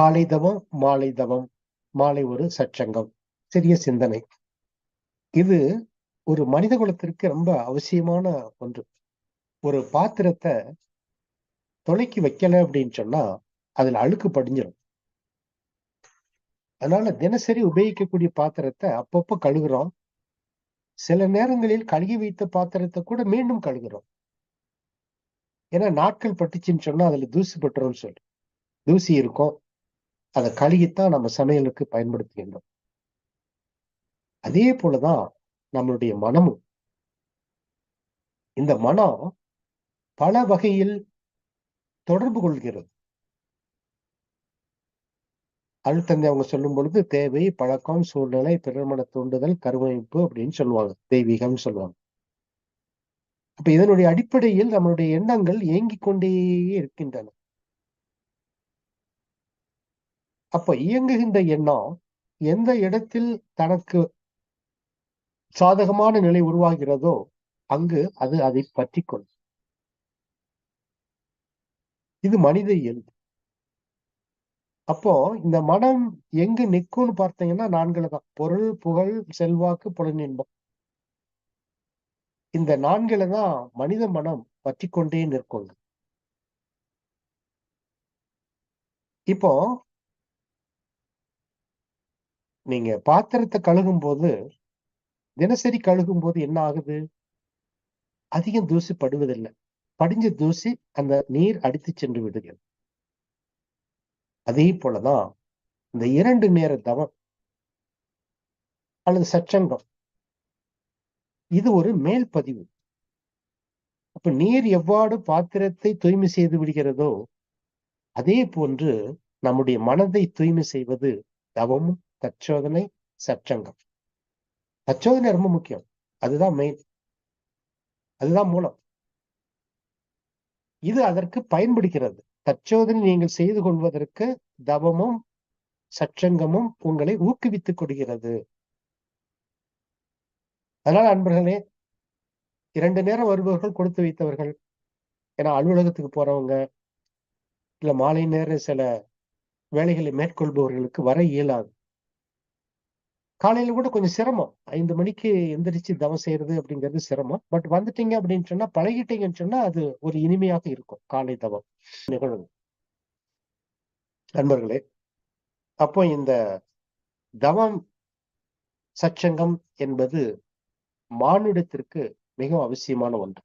காலை தவம் மாலை தவம் மாலை ஒரு சச்சங்கம். சிறிய சிந்தனை. இது ஒரு மனித குலத்திற்கு ரொம்ப அவசியமான ஒன்று. ஒரு பாத்திரத்தை தொலைக்கி வைக்கல அப்படின்னு சொன்னா அதுல அழுக்கு படிஞ்சிடும் அதனால தினசரி உபயோகிக்கக்கூடிய பாத்திரத்தை அப்பப்போ கழுகுறோம். சில நேரங்களில் கழுகி வைத்த பாத்திரத்தை கூட மீண்டும் கழுகுறோம். ஏன்னா நாட்கள் பட்டுச்சுன்னு சொன்னா அதுல தூசி பட்டுரும் சொல்லி. தூசி இருக்கும். அதை கழுகித்தான் நம்ம சமையலுக்கு பயன்படுத்துகின்றோம். அதே போலதான் நம்மளுடைய மனமும். இந்த மனம் பல வகையில் தொடர்பு கொள்கிறது. அழுத்தந்தை அவங்க சொல்லும் பொழுது தேவை பழக்கம் சூழ்நிலை பிறர்மன தூண்டுதல் கருவமைப்பு அப்படின்னு சொல்லுவாங்க. தெய்வீகம்னு சொல்லுவாங்க. அப்ப இதனுடைய அடிப்படையில் நம்மளுடைய எண்ணங்கள் இயங்கிக் கொண்டே இருக்கின்றன. அப்ப இயங்குகின்ற எண்ணம் எந்த இடத்தில் தனக்கு சாதகமான நிலை உருவாகிறதோ அங்கு அது அதை பற்றி கொள்ளும் இது மனித இயல்பு. அப்போ இந்த மனம் எங்கு நிற்கும்னு பார்த்தீங்கன்னா நான்குல தான். பொருள் புகழ் செல்வாக்கு புலனின்பம். இந்த நான்குல தான் மனித மனம் பற்றி கொண்டே நிற்கும் இப்போ நீங்க பாத்திரத்தை கழுகும் போது தினசரி கழுகும் போது என்ன ஆகுது? அதிகம் தூசி படுவதில்லை படிஞ்ச தூசி அந்த நீர் அடித்து சென்று விடுகிறது. அதே போலதான் இந்த இரண்டு நேர தவம் அல்லது சச்சங்கம் இது ஒரு மேல் பதிவு. அப்ப நீர் எவ்வாறு பாத்திரத்தை தூய்மை செய்து விடுகிறதோ அதே போன்று நம்முடைய மனதை தூய்மை செய்வது தவமும். தற்சோதனை சற்றங்கம். தற்சோதனை ரொம்ப முக்கியம். அதுதான் மெயின் அதுதான் மூலம். இது அதற்கு பயன்படுகிறது. தற்சோதனை நீங்கள் செய்து கொள்வதற்கு தவமும் சற்றங்கமும் உங்களை ஊக்குவித்துக் கொடுக்கிறது அதனால அன்பர்களே இரண்டு நேரம் வருபவர்கள் கொடுத்து வைத்தவர்கள். ஏன்னா அலுவலகத்துக்கு போறவங்க இல்ல மாலை நேர சில வேலைகளை மேற்கொள்பவர்களுக்கு வர இயலாது. காலையில கூட கொஞ்சம் சிரமம். ஐந்து மணிக்கு எந்திரிச்சு தவம் செய்யறது அப்படிங்கிறது சிரமம். பட் வந்துட்டீங்க அப்படின்னு சொன்னா பழகிட்டீங்கன்னு சொன்னா அது ஒரு இனிமையாக இருக்கும் காலை தவம் நிகழ்வு நண்பர்களே அப்போ இந்த தவம் சச்சங்கம் என்பது மானுடத்திற்கு மிகவும் அவசியமான ஒன்று.